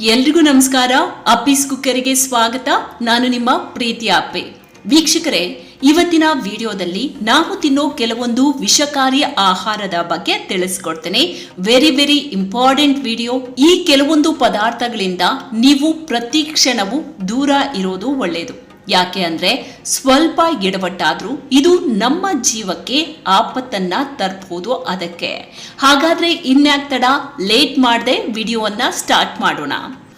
ಎಲ್ರಿಗೂ ನಮಸ್ಕಾರ. ಅಪ್ಪೀಸ್ ಕುಕ್ಕರಿಗೆ ಸ್ವಾಗತ. ನಾನು ನಿಮ್ಮ ಪ್ರೀತಿಯ ಅಪ್ಪೆ ವೀಕ್ಷಕರೇ, ಇವತ್ತಿನ ವಿಡಿಯೋದಲ್ಲಿ ನಾವು ತಿನ್ನೋ ಕೆಲವೊಂದು ವಿಷಕಾರಿ ಆಹಾರದ ಬಗ್ಗೆ ತಿಳಿಸ್ಕೊಡ್ತೇನೆ. ವೆರಿ ವೆರಿ ಇಂಪಾರ್ಟೆಂಟ್ ವಿಡಿಯೋ ಈ ಕೆಲವೊಂದು ಪದಾರ್ಥಗಳಿಂದ ನೀವು ಪ್ರತಿ ಕ್ಷಣವೂ ದೂರ ಇರೋದು ಒಳ್ಳೆಯದು ಯಾಕೆ ಅಂದರೆ ಸ್ವಲ್ಪ ಎಡವಟ್ಟಾದ್ರೂ ಇದು ನಮ್ಮ ಜೀವಕ್ಕೆ ಆಪತ್ತನ್ನ ತರ್ಬೋದು ಅದಕ್ಕೆ. ಹಾಗಾದ್ರೆ ಇನ್ಯಾಕ್ ತಡ? ಲೇಟ್ ಮಾಡದೆ ವಿಡಿಯೋವನ್ನ ಸ್ಟಾರ್ಟ್ ಮಾಡೋಣ.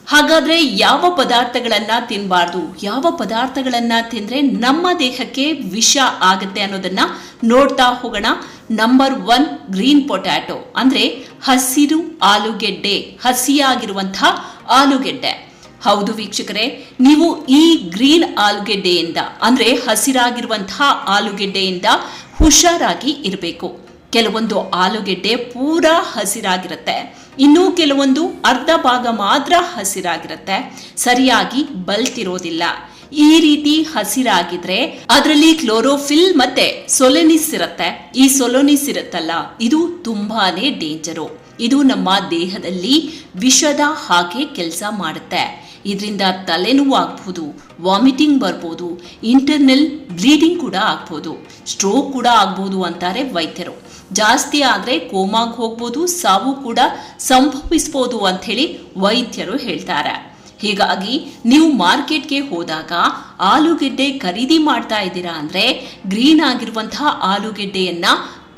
ಹಾಗಾದ್ರೆ ಯಾವ ಪದಾರ್ಥಗಳನ್ನ ತಿನ್ನಬಾರ್ದು ಯಾವ ಪದಾರ್ಥಗಳನ್ನ ತಿಂದ್ರೆ ನಮ್ಮ ದೇಹಕ್ಕೆ ವಿಷ ಆಗುತ್ತೆ ಅನ್ನೋದನ್ನ ನೋಡ್ತಾ ಹೋಗೋಣ. ನಂಬರ್ ಒನ್ ಗ್ರೀನ್ ಪೊಟ್ಯಾಟೊ ಅಂದ್ರೆ ಹಸಿರು ಆಲೂಗೆಡ್ಡೆ ಹಸಿಯಾಗಿರುವಂಥ ಆಲೂಗೆಡ್ಡೆ. ಹೌದು ವೀಕ್ಷಕರೇ, ನೀವು ಈ ಗ್ರೀನ್ ಆಲೂಗೆಡ್ಡೆಯಿಂದ, ಅಂದ್ರೆ ಹಸಿರಾಗಿರುವಂತಹ ಆಲೂಗೆಡ್ಡೆಯಿಂದ ಹುಷಾರಾಗಿ ಇರಬೇಕು. ಕೆಲವೊಂದು ಆಲೂಗೆಡ್ಡೆ ಪೂರಾ ಹಸಿರಾಗಿರುತ್ತೆ. ಇನ್ನೂ ಕೆಲವೊಂದು ಅರ್ಧ ಭಾಗ ಮಾತ್ರ ಹಸಿರಾಗಿರುತ್ತೆ. ಸರಿಯಾಗಿ ಬಲ್ತಿರೋದಿಲ್ಲ. ಈ ರೀತಿ ಹಸಿರಾಗಿದ್ರೆ ಅದರಲ್ಲಿ ಕ್ಲೋರೋಫಿಲ್ ಮತ್ತೆ ಸೊಲೆನಿಸ್ ಇರುತ್ತೆ. ಈ ಸೊಲೋನಿಸ್ ಇರುತ್ತಲ್ಲ, ಇದು ತುಂಬಾನೇ ಡೇಂಜರು. ಇದು ನಮ್ಮ ದೇಹದಲ್ಲಿ ವಿಷದ ಹಾಗೆ ಕೆಲಸ ಮಾಡುತ್ತೆ. ಇದರಿಂದ ತಲೆನೋವು ಆಗ್ಬೋದು ವಾಮಿಟಿಂಗ್ ಬರ್ಬೋದು ಇಂಟರ್ನಲ್ ಬ್ಲೀಡಿಂಗ್ ಕೂಡ ಆಗ್ಬೋದು ಸ್ಟ್ರೋಕ್ ಕೂಡ ಆಗ್ಬೋದು ಅಂತಾರೆ ವೈದ್ಯರು. ಜಾಸ್ತಿ ಆದರೆ ಕೋಮಾಗ್ ಹೋಗ್ಬೋದು, ಸಾವು ಕೂಡ ಸಂಭವಿಸ್ಬೋದು ಅಂಥೇಳಿ ವೈದ್ಯರು ಹೇಳ್ತಾರೆ. ಹೀಗಾಗಿ ನೀವು ಮಾರ್ಕೆಟ್ಗೆ ಹೋದಾಗ ಆಲೂಗೆಡ್ಡೆ ಖರೀದಿ ಮಾಡ್ತಾ ಇದ್ದೀರಾ ಅಂದರೆ ಗ್ರೀನ್ ಆಗಿರುವಂತಹ ಆಲೂಗೆಡ್ಡೆಯನ್ನ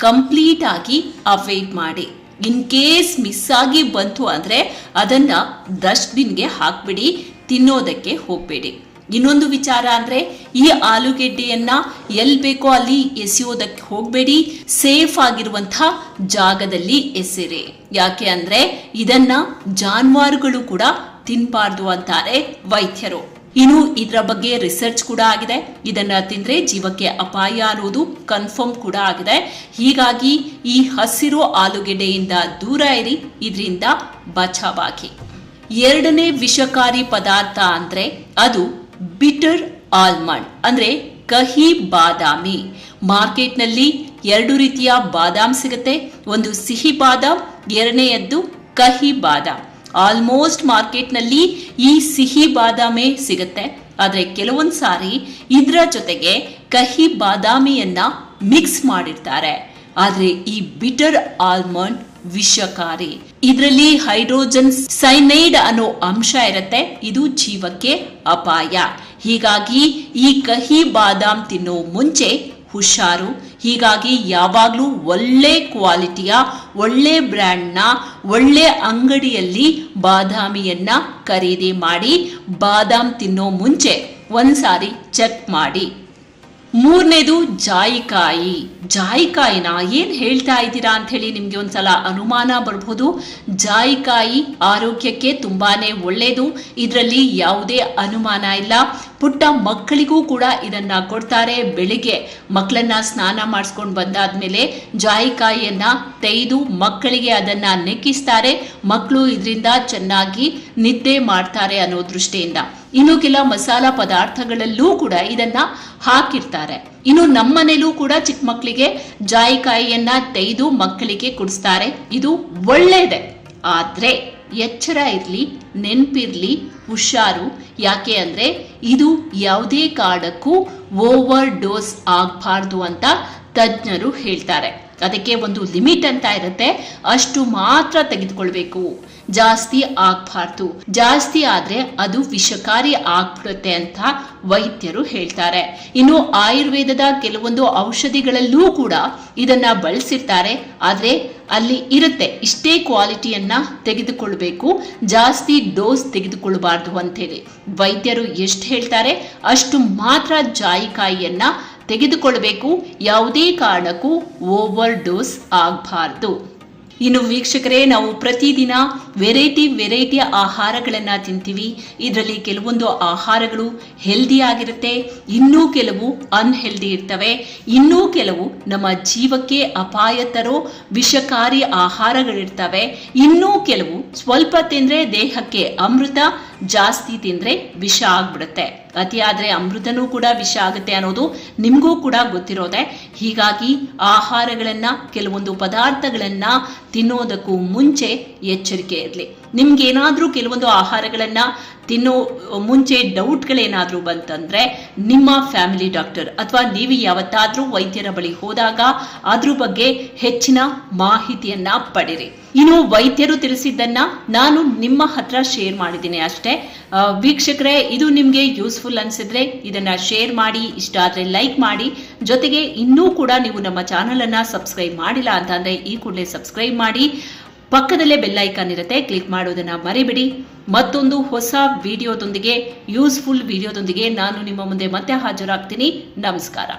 ಕಂಪ್ಲೀಟ್ ಆಗಿ ಅವಾಯ್ಡ್ ಮಾಡಿ. ಇನ್ ಕೇಸ್ ಮಿಸ್ ಆಗಿ ಬಂತು ಅಂದರೆ ಅದನ್ನ ಡಸ್ಟ್ಬಿನ್ಗೆ ಹಾಕ್ಬಿಡಿ, ತಿನ್ನೋದಕ್ಕೆ ಹೋಗಬೇಡಿ. ಇನ್ನೊಂದು ವಿಚಾರ ಅಂದ್ರೆ, ಈ ಆಲೂಗೆಡ್ಡೆಯನ್ನು ಎಲ್ಲಿ ಬೇಕೋ ಅಲ್ಲಿ ಎಸೆಯೋದಕ್ಕೆ ಹೋಗಬೇಡಿ, ಸೇಫ್ ಆಗಿರುವಂಥ ಜಾಗದಲ್ಲಿ ಎಸೆರಿ. ಯಾಕೆ ಅಂದ್ರೆ, ಇದನ್ನ ಜಾನುವಾರುಗಳು ಕೂಡ ತಿನ್ನಬಾರ್ದು ಅಂತಾರೆ ವೈದ್ಯರು. ಇನ್ನು ಇದರ ಬಗ್ಗೆ ರಿಸರ್ಚ್ ಕೂಡ ಆಗಿದೆ. ಇದನ್ನ ತಿಂದ್ರೆ ಜೀವಕ್ಕೆ ಅಪಾಯ ಅನ್ನೋದು ಕನ್ಫರ್ಮ್ ಕೂಡ ಆಗಿದೆ. ಹೀಗಾಗಿ ಈ ಹಸಿರು ಆಲೂಗೆಡ್ಡೆಯಿಂದ ದೂರ ಇರಿ, ಇದರಿಂದ ಬಚಾವಾಗಿ ಎರಡನೇ ವಿಷಕಾರಿ ಪದಾರ್ಥ ಅಂದ್ರೆ ಅದು ಬಿಟರ್ ಆಲ್ಮಂಡ್ ಅಂದ್ರೆ ಕಹಿ ಬಾದಾಮಿ. ಮಾರ್ಕೆಟ್ನಲ್ಲಿ ಎರಡು ರೀತಿಯ ಬಾದಾಮ್ ಸಿಗುತ್ತೆ. ಒಂದು ಸಿಹಿ ಬಾದಾಮ್, ಎರಡನೆಯದ್ದು ಕಹಿ ಬಾದಾಮ್. ಆಲ್ಮೋಸ್ಟ್ ಮಾರ್ಕೆಟ್ನಲ್ಲಿ ಈ ಸಿಹಿ ಬಾದಾಮಿ ಸಿಗುತ್ತೆ. ಆದರೆ ಕೆಲವೊಂದು ಸಾರಿ ಇದರ ಜೊತೆಗೆ ಕಹಿ ಬಾದಾಮಿಯನ್ನ ಮಿಕ್ಸ್ ಮಾಡಿರ್ತಾರೆ. ಆದರೆ ಈ ಬಿಟರ್ ಆಲ್ಮಂಡ್ ವಿಷಕಾರಿ. ಇದರಲ್ಲಿ ಹೈಡ್ರೋಜನ್ ಸೈನೈಡ್ ಅನ್ನೋ ಅಂಶ ಇರುತ್ತೆ. ಇದು ಜೀವಕ್ಕೆ ಅಪಾಯ. ಹೀಗಾಗಿ ಈ ಕಹಿ ಬಾದಾಮ್ ತಿನ್ನೋ ಮುಂಚೆ ಹುಷಾರು. ಹೀಗಾಗಿ ಯಾವಾಗಲೂ ಒಳ್ಳೆ ಕ್ವಾಲಿಟಿಯ ಒಳ್ಳೆ ಬ್ರ್ಯಾಂಡ್ನ ಒಳ್ಳೆ ಅಂಗಡಿಯಲ್ಲಿ ಬಾದಾಮಿಯನ್ನ ಖರೀದಿ ಮಾಡಿ ಬಾದಾಮ್ ತಿನ್ನೋ ಮುಂಚೆ ಒಂದ್ಸಾರಿ ಚೆಕ್ ಮಾಡಿ. ಮೂರನೇದು ಜಾಯಿಕಾಯಿ. ಜಾಯಿಕಾಯಿನ ಏನ್ ಹೇಳ್ತಾ ಇದ್ದೀರಾ ಅಂತ ಹೇಳಿ ನಿಮ್ಗೆ ಒಂದ್ಸಲ ಅನುಮಾನ ಬರ್ಬೋದು. ಜಾಯಿಕಾಯಿ ಆರೋಗ್ಯಕ್ಕೆ ತುಂಬಾನೇ ಒಳ್ಳೆಯದು ಇದರಲ್ಲಿ ಯಾವುದೇ ಅನುಮಾನ ಇಲ್ಲ. ಪುಟ್ಟ ಮಕ್ಕಳಿಗೂ ಕೂಡ ಇದನ್ನ ಕೊಡ್ತಾರೆ. ಬೆಳಿಗ್ಗೆ ಮಕ್ಕಳನ್ನ ಸ್ನಾನ ಮಾಡಿಸ್ಕೊಂಡು ಬಂದಾದ್ಮೇಲೆ ಜಾಯಿಕಾಯಿಯನ್ನ ತೆಗೆದು ಮಕ್ಕಳಿಗೆ ಅದನ್ನ ನೆಕ್ಕಿಸ್ತಾರೆ. ಮಕ್ಕಳು ಇದರಿಂದ ಚೆನ್ನಾಗಿ ನಿದ್ದೆ ಮಾಡ್ತಾರೆ ಅನ್ನೋ ದೃಷ್ಟಿಯಿಂದ. ಇನ್ನು ಕೆಲ ಮಸಾಲ ಪದಾರ್ಥಗಳಲ್ಲೂ ಕೂಡ ಇದನ್ನ ಹಾಕಿರ್ತಾರೆ. ಇನ್ನು ನಮ್ಮನೇಲೂ ಕೂಡ ಚಿಕ್ಕ ಮಕ್ಕಳಿಗೆ ಜಾಯಿಕಾಯಿಯನ್ನ ತೆಗೆದು ಮಕ್ಕಳಿಗೆ ಕುಡಿಸ್ತಾರೆ. ಇದು ಒಳ್ಳೆಯದೆ ಆದ್ರೆ ಎಚ್ಚರ ಇರಲಿ, ನೆನ್ಪಿರ್ಲಿ, ಹುಷಾರು. ಯಾಕೆ ಅಂದ್ರೆ ಇದು ಯಾವುದೇ ಕಾರಣಕ್ಕೂ ಓವರ್ ಡೋಸ್ ಆಗಬಾರ್ದು ಅಂತ ತಜ್ಞರು ಹೇಳ್ತಾರೆ. ಅದಕ್ಕೆ ಒಂದು ಲಿಮಿಟ್ ಅಂತ ಇರುತ್ತೆ. ಅಷ್ಟು ಮಾತ್ರ ತೆಗೆದುಕೊಳ್ಬೇಕು. ಜಾಸ್ತಿ ಆಗ್ಬಾರ್ದು. ಜಾಸ್ತಿ ಆದ್ರೆ ಅದು ವಿಷಕಾರಿ ಆಗ್ಬಿಡುತ್ತೆ ಅಂತ ವೈದ್ಯರು ಹೇಳ್ತಾರೆ. ಇನ್ನು ಆಯುರ್ವೇದದ ಕೆಲವೊಂದು ಔಷಧಿಗಳಲ್ಲೂ ಕೂಡ ಇದನ್ನ ಬಳಸಿರ್ತಾರೆ. ಆದ್ರೆ ಅಲ್ಲಿ ಇರುತ್ತೆ. ಇಷ್ಟೇ ಕ್ವಾಲಿಟಿಯನ್ನ ತೆಗೆದುಕೊಳ್ಬೇಕು. ಜಾಸ್ತಿ ಡೋಸ್ ತೆಗೆದುಕೊಳ್ಬಾರ್ದು ಅಂತೇಳಿ. ವೈದ್ಯರು ಎಷ್ಟು ಹೇಳ್ತಾರೆ? ಅಷ್ಟು ಮಾತ್ರ ಜಾಯಿಕಾಯಿಯನ್ನ ತೆಗೆದುಕೊಳ್ಬೇಕು ಯಾವುದೇ ಕಾರಣಕ್ಕೂ ಓವರ್ ಡೋಸ್ ಆಗಬಾರ್ದು. ಇನ್ನು ವೀಕ್ಷಕರೇ, ನಾವು ಪ್ರತಿದಿನ ವೆರೈಟಿ ವೆರೈಟಿಯ ಆಹಾರಗಳನ್ನು ತಿಂತೀವಿ. ಇದರಲ್ಲಿ ಕೆಲವೊಂದು ಆಹಾರಗಳು ಹೆಲ್ದಿ ಆಗಿರುತ್ತೆ, ಇನ್ನೂ ಕೆಲವು ಅನ್ಹೆಲ್ದಿ ಇರ್ತವೆ. ಇನ್ನೂ ಕೆಲವು ನಮ್ಮ ಜೀವಕ್ಕೆ ಅಪಾಯ ತರೋ ವಿಷಕಾರಿ ಆಹಾರಗಳಿರ್ತವೆ. ಇನ್ನೂ ಕೆಲವು ಸ್ವಲ್ಪ ತಿಂದರೆ ದೇಹಕ್ಕೆ ಅಮೃತ ಜಾಸ್ತಿ ತಿಂದ್ರೆ ವಿಷ ಆಗ್ಬಿಡುತ್ತೆ. ಆದ್ರೆ ಅಮೃತನೂ ಕೂಡ ವಿಷ ಆಗುತ್ತೆ ಅನ್ನೋದು ನಿಮಗೂ ಕೂಡ ಗೊತ್ತಿರೋದೆ. ಹೀಗಾಗಿ ಆಹಾರಗಳನ್ನ, ಕೆಲವೊಂದು ಪದಾರ್ಥಗಳನ್ನ ತಿನ್ನೋದಕ್ಕೂ ಮುಂಚೆ ಎಚ್ಚರಿಕೆ ಇರಲಿ. ನಿಮ್ಗೆ ಏನಾದ್ರೂ ಕೆಲವೊಂದು ಆಹಾರಗಳನ್ನ ತಿನ್ನೋ ಮುಂಚೆ ಡೌಟ್ಗಳೇನಾದ್ರೂ ಬಂತಂದ್ರೆ ನಿಮ್ಮ ಫ್ಯಾಮಿಲಿ ಡಾಕ್ಟರ್ ಅಥವಾ ನೀವು ಯಾವತ್ತಾದ್ರೂ ವೈದ್ಯರ ಬಳಿ ಹೋದಾಗ ಅದ್ರ ಬಗ್ಗೆ ಹೆಚ್ಚಿನ ಮಾಹಿತಿಯನ್ನ ಪಡಿರಿ ಇನ್ನು ವೈದ್ಯರು ತಿಳಿಸಿದ್ದನ್ನ ನಾನು ನಿಮ್ಮ ಹತ್ರ ಶೇರ್ ಮಾಡಿದ್ದೀನಿ ಅಷ್ಟೇ. ವೀಕ್ಷಕರೇ, ಇದು ನಿಮಗೆ ಯೂಸ್ಫುಲ್ ಅನ್ಸಿದ್ರೆ ಇದನ್ನ ಶೇರ್ ಮಾಡಿ, ಇಷ್ಟ ಆದ್ರೆ ಲೈಕ್ ಮಾಡಿ. ಜೊತೆಗೆ ಇನ್ನೂ ಕೂಡ ನೀವು ನಮ್ಮ ಚಾನಲ್ ಅನ್ನ ಸಬ್ಸ್ಕ್ರೈಬ್ ಮಾಡಿಲ್ಲ ಅಂತಂದ್ರೆ ಈ ಕೂಡಲೇ ಸಬ್ಸ್ಕ್ರೈಬ್ ಮಾಡಿ. ಪಕ್ಕದಲ್ಲೇ ಬೆಲ್ ಐಕಾನ್ ಇರುತ್ತೆ ಕ್ಲಿಕ್ ಮಾಡೋದನ್ನ ಮರಿಬಿಡಿ. ಮತ್ತೊಂದು ಹೊಸ ವಿಡಿಯೋದೊಂದಿಗೆ ಯೂಸ್ಫುಲ್ ವಿಡಿಯೋದೊಂದಿಗೆ ನಾನು ನಿಮ್ಮ ಮುಂದೆ ಮತ್ತೆ ಹಾಜರಾಗ್ತೀನಿ. ನಮಸ್ಕಾರ.